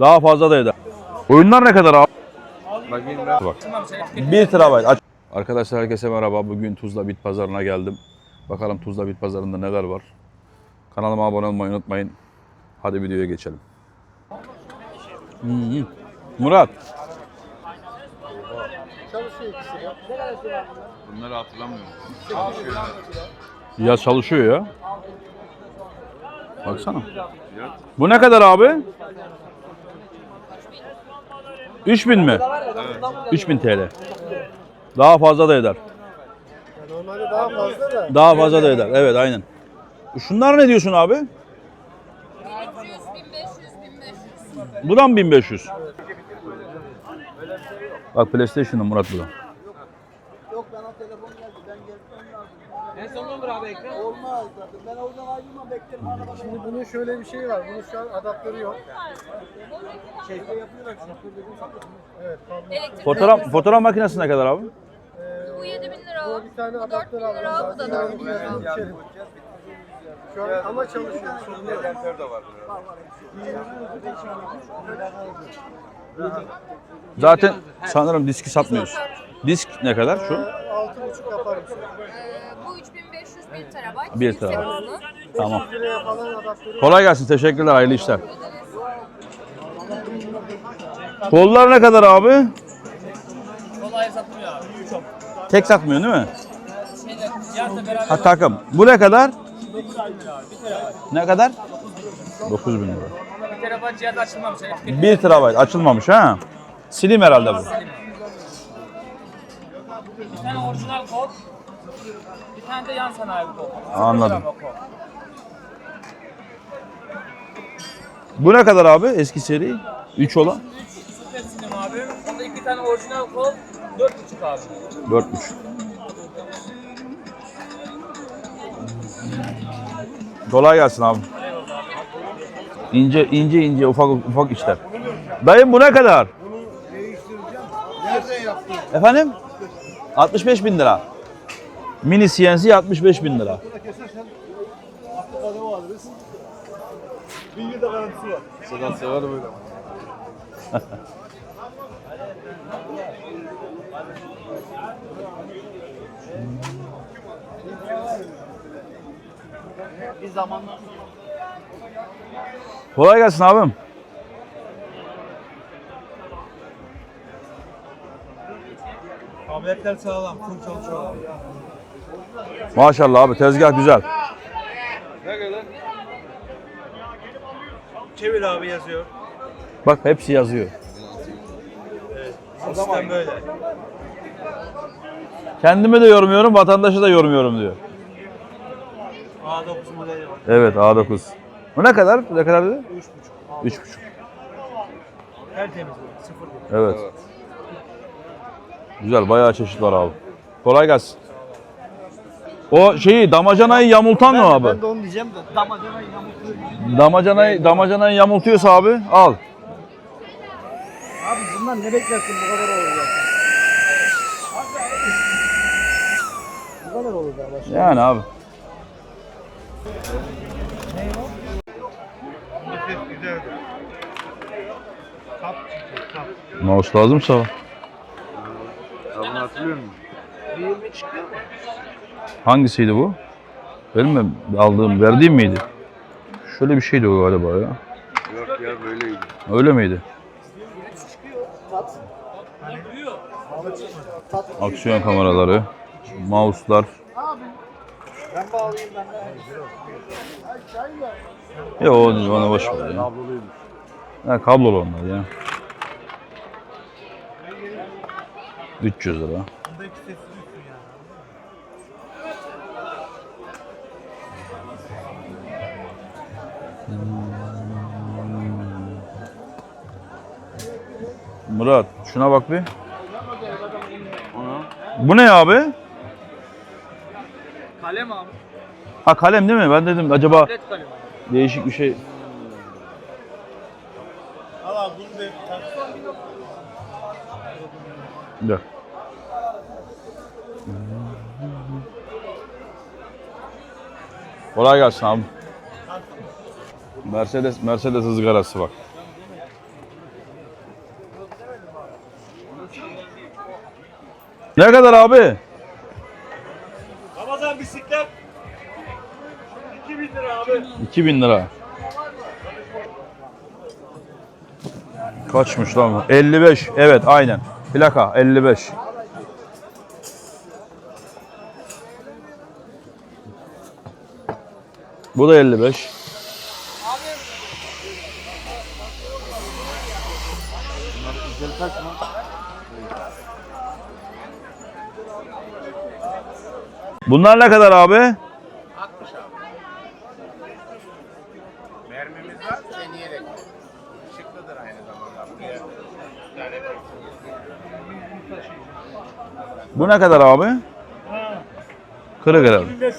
Daha fazla da eder. Oyunlar ne kadar abi? Bakayım ben. Bak. 1 terabayt. Aç. Arkadaşlar herkese merhaba. Bugün Tuzla Bit Pazarı'na geldim. Bakalım Tuzla Bit Pazarı'nda neler var. Kanalıma abone olmayı unutmayın. Hadi videoya geçelim. Hmm. Murat. Bunları hatırlamıyorum. Ya çalışıyor ya. Baksana. Bu ne kadar abi? 3000 mi? Evet. 3000 TL. Daha fazla da eder. Normalde daha fazla da. Daha fazla da eder. Evet aynen. Şunlar ne diyorsun abi? 1500, 1500, 1500. Bu da mı 1500? Bak PlayStation'da Murat bu da. Yok bana telefon geldi. Ben gelmem lazım. En son abi ekran. Olmaz zaten. Ben oradan ayrılmam beklerim. Şimdi bunun şöyle bir şey var. Bunun şu an adaptörü yok. Şeyde yapıyorlar. Evet. kablo. Elektrik Fotoğraf fotoğraf makinesi ne kadar abi? bu 7000 lira. Bu bir tane Bu adaptör 4000 lira, aldım. bu da 4000 lira. İçerim. Şu an ama çalışıyor. sorun yok. Zaten sanırım diski satmıyoruz. Disk ne kadar şu? Altı buçuk yaparım. Ee, bu 3500 1 terabayt. 1 yüksek terabayt. Tamam. Liraya falan adaptörü Kolay gelsin. Teşekkürler. Hayırlı işler. Kollar ne kadar abi? Kolay satmıyor abi. Çok. Tek satmıyor değil mi? Şeyde beraber Ha takım. Bu ne kadar? 9 ay lira abi. 1 terabayt. Ne kadar? 9000 lira. 1 terabayt cihaz açılmamış. Elektrik 1 terabayt açılmamış ha. Silim herhalde bu. Bir tane orijinal kod. Bir tane de yan sanayi kod. Anladım. Bu ne kadar abi eski seri? 3 olan? 3 süper silim abi. Onda iki tane orijinal kod. 4.5 abi. 4,5. Kolay gelsin abi. İnce ince ince ufak ufak işler. Dayım bu ne kadar? Nereden yaptın? Efendim? 65 bin lira. Mini CNC 65 bin lira. Bir yılda garantisi var. Sedat sever böyle. Bir zamanlar Kolay gelsin abim. Tabletler sağlam, full çalışıyor. Maşallah abi tezgah güzel. Çevir abi yazıyor. Bak hepsi yazıyor. Sistem böyle. Kendimi de yormuyorum, vatandaşı da yormuyorum diyor. A9 modeli var. Evet A9. Bu ne kadar? Ne kadar dedi? 3.5. 3,5. Tertemiz bu. Sıfır bu. Evet. Güzel bayağı çeşit var abi. Kolay gelsin. O şeyi damacanayı yamultan mı abi? Ben de onu diyeceğim de damacana yamukluyor. Damacanayı, damacanayı yamultuyorsa abi al. Abi bundan ne beklersin bu kadar olur zaten. Bu kadar olur da başka. Yani abi. güzeldi. Kap çıkıyor, Adını hatırlıyor musun? 20 çıkıyor mu? Hangisiydi bu? Benim mi aldığım, verdiğim miydi? Şöyle bir şeydi o galiba ya. Yok ya böyleydi. Öyle miydi? Tat. Aksiyon kameraları, mouse'lar. Ben bağlayayım ben de. Ay çay var. Ya o bana boş ver ya. Kabloluymuş. Ha, kablolu onlar ya. 300 lira. Murat şuna bak bir. Bu ne abi? Kalem abi. Ha kalem değil mi? Ben dedim acaba değişik bir şey. Al abi bunu da Да. Kolay gelsin abi. Mercedes Mercedes ızgarası bak. Ne kadar abi? Ramazan bisiklet 2000 lira abi. 2000 lira. Kaçmış lan? 55. Evet aynen. Plaka 55. Bu da 55. Bunlar ne kadar abi? Bu ne kadar abi? Kırık herhalde.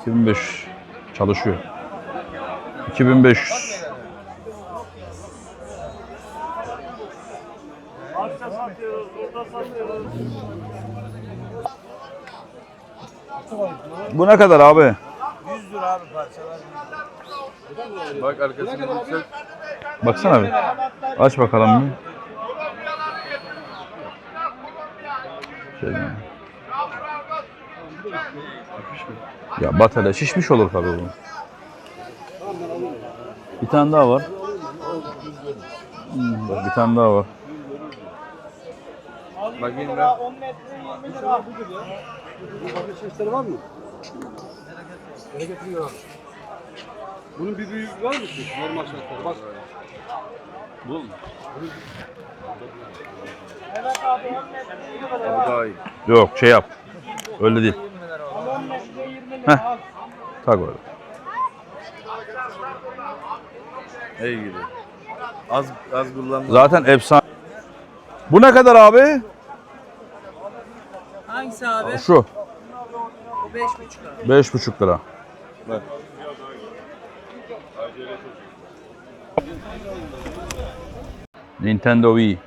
2500. Çalışıyor. 2500. Arka satıyoruz, orada satıyoruz. Bu ne kadar abi? Bak arkasını yüksek. Baksana bir. Aç bakalım bir. Şöyle. Ya batarya şişmiş olur tabii bu. Bir tane daha var. Hmm, bak bir tane daha var. Bakayım ben. 10 metre 20 lira. Sesleri var mı? Nereye getiriyor abi? Bunun bir büyüğü var mı ki? Normal şartlarda. Bak. Bu mu? Evet abi 10 metre 20 lira. O daha iyi. Yok şey yap. Öyle değil. 10 metre 20 lira. Al. Tak öyle. İyi gidiyor. Az az kullandım. Zaten efsane. Bu ne kadar abi? Hangisi abi? Şu. Bu 5,5 lira. Beş buçuk lira. Bak. Nintendo Wii.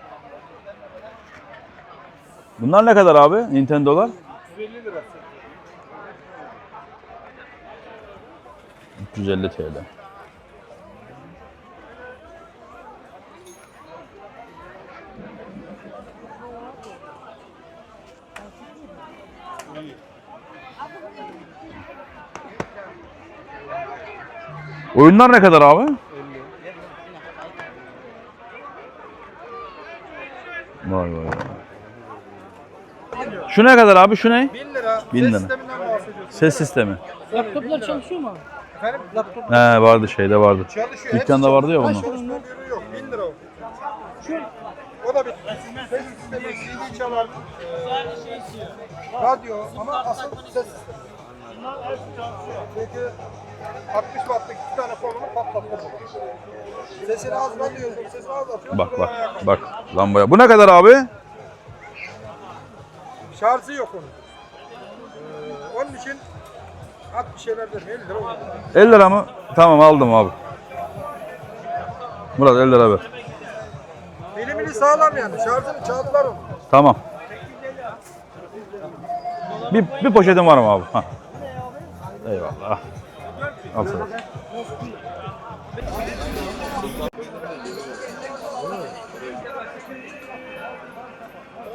Bunlar ne kadar abi? Nintendo'lar? 150 lira. 350 TL. Oyunlar ne kadar abi? Vay vay vay. Şu ne kadar abi? Şu ne? 1000 lira. 1000 lira. Sisteminden bahsediyorsun. Ses sistemi. Laptoplar çalışıyor mu? Efendim laptop He vardı şeyde vardı. çalışıyor. Dükkanda vardı ya onun. Çalışma yok. 1000 lira o. O da bir ses sistemi, CD çalar, radyo ama asıl ses sistemi. Çünkü 60 wattlık iki tane kolunu patlattı. Sesini az radyoyorsun, sesini az atıyorsun. Bak bak bak lambaya. Bu ne kadar abi? Şarjı yok onun. Ee, onun için at bir şeyler de 50 lira olur. 50 lira mı? Tamam aldım abi. Murat 50 lira ver. Bilimini sağlam yani. Şarjını çaldılar onu. Tamam. Bir, bir poşetim var mı abi? Hah. Eyvallah. Al sana.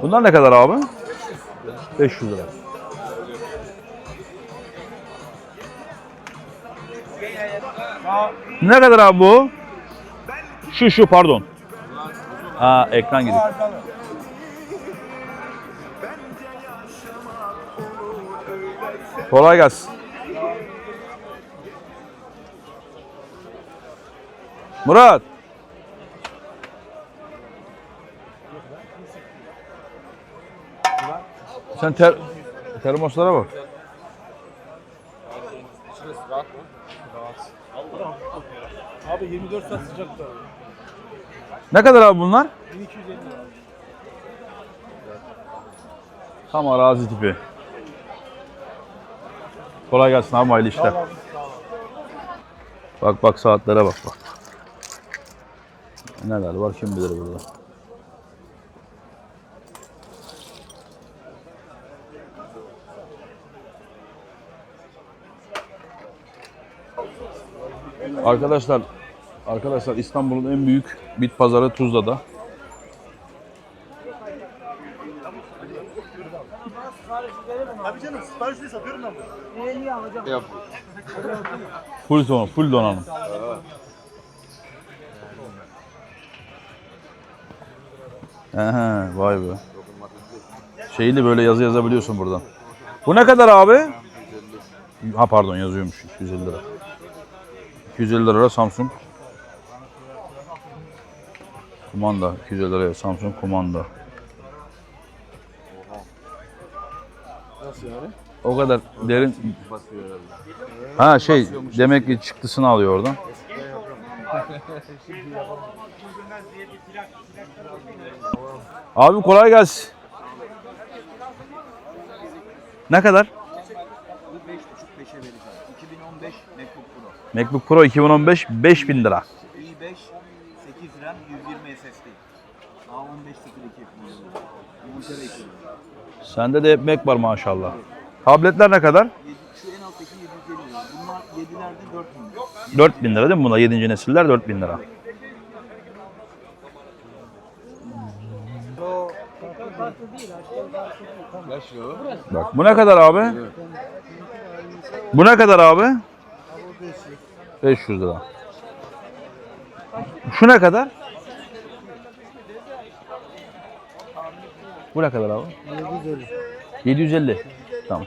Bunlar ne kadar abi? 500 lira. Ne kadar abi bu? Şu şu pardon. Ha ekran gidiyor. Kolay gelsin. Murat. Sen ter termoslara bak. Abi 24 saat sıcakta. Ne kadar abi bunlar? 1250 lira. Tam arazi tipi. Kolay gelsin abi hayırlı işler. Bak bak saatlere bak bak. Neler var kim bilir burada. Arkadaşlar Arkadaşlar İstanbul'un en büyük bit pazarı Tuzla'da. Tabii canım siparişle satıyorum ben bunu. Yap. Full donanım, full donanım. Aha, vay be. Şeyli böyle yazı yazabiliyorsun buradan. Bu ne kadar abi? Ha pardon yazıyormuş 250 lira. 250 lira Samsung. Kumanda 250 liraya Samsung kumanda. Nasıl yani? O kadar derin. Ha şey demek ki çıktısını alıyor oradan. Abi kolay gelsin. Ne kadar? Bu 5.5 5'e vereceğim. 2015 MacBook Pro. MacBook Pro 2015 5000 lira. i5 8 RAM 120 SSD. A1502 Montere ekliyorum. Sende de hep Mac var maşallah. Tabletler ne kadar? Yedi- Şu en alttaki 750 lira. Bunlar 7'lerde 4000 lira. 4000 lira değil mi buna? 7. nesiller 4000 lira. Bak bu ne kadar abi? Bu ne kadar abi? 500 lira. Şu ne kadar? Bu ne kadar abi? 750. 750. Tamam.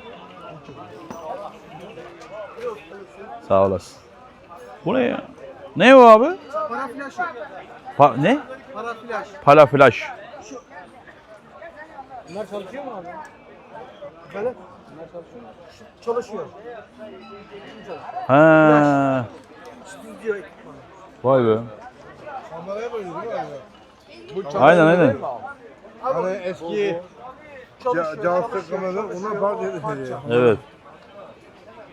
Sağ olasın. Bu ne ya? Ne o abi? Para flash yok. Pa- ne? Para flash. Pala flash. Bunlar çalışıyor mu abi? Efendim? Bunlar çalışıyor mu? Çalışıyor. Ha. Vay be. Kameraya böyle değil mi abi? Aynen aynen. Hani eski ca Cansu kameralar ona fark ediyor. Evet.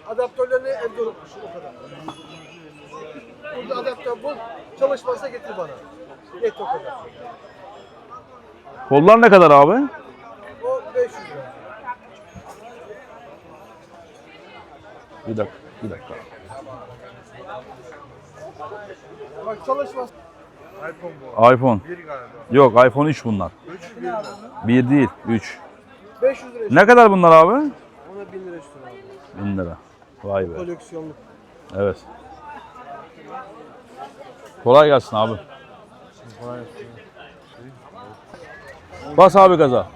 Adaptörlerini evde unutmuş o kadar. Burada adaptör bul, çalışmazsa getir bana. Get o kadar. Kollar ne kadar abi? O 500 lira. Bir dakika. Bir dakika. Bak çalışmaz. iPhone bu. iPhone. Bir galiba. Yok iPhone 3 bunlar. Üç bir mi? 1 değil 3. 500 lira. Ne kadar bunlar abi? Ona 1000 lira üstüne abi. 1000 lira. Vay be. Koleksiyonluk. Evet. Kolay gelsin abi. Bas abi gaza.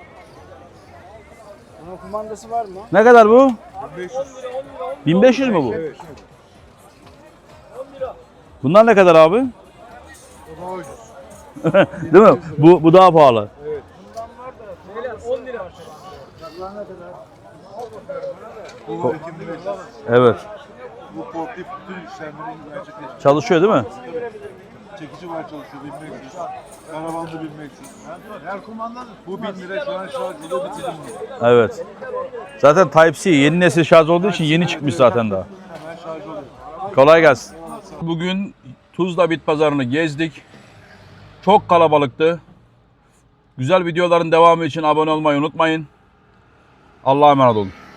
Bunun kumandası var mı? Ne kadar bu? 1500 mü bu? Evet. Bunlar ne kadar abi? O daha ucuz. Değil mi? Bu bu daha pahalı. Neler? 10 lira. Bu ekimli bir Evet. Bu portif bütün işlemleri gerçekleştiriyor. Çalışıyor değil mi? Çekici var çalışıyor 1500. Karavanlı 1500. Her kumanda bu 1000 lira şu an şarj ediyor bitirdim. Evet. Zaten Type-C yeni nesil şarj olduğu için yeni çıkmış zaten daha. Kolay gelsin. Bugün Tuzla Bit Pazarı'nı gezdik. Çok kalabalıktı. Güzel videoların devamı için abone olmayı unutmayın. Allah'a emanet olun.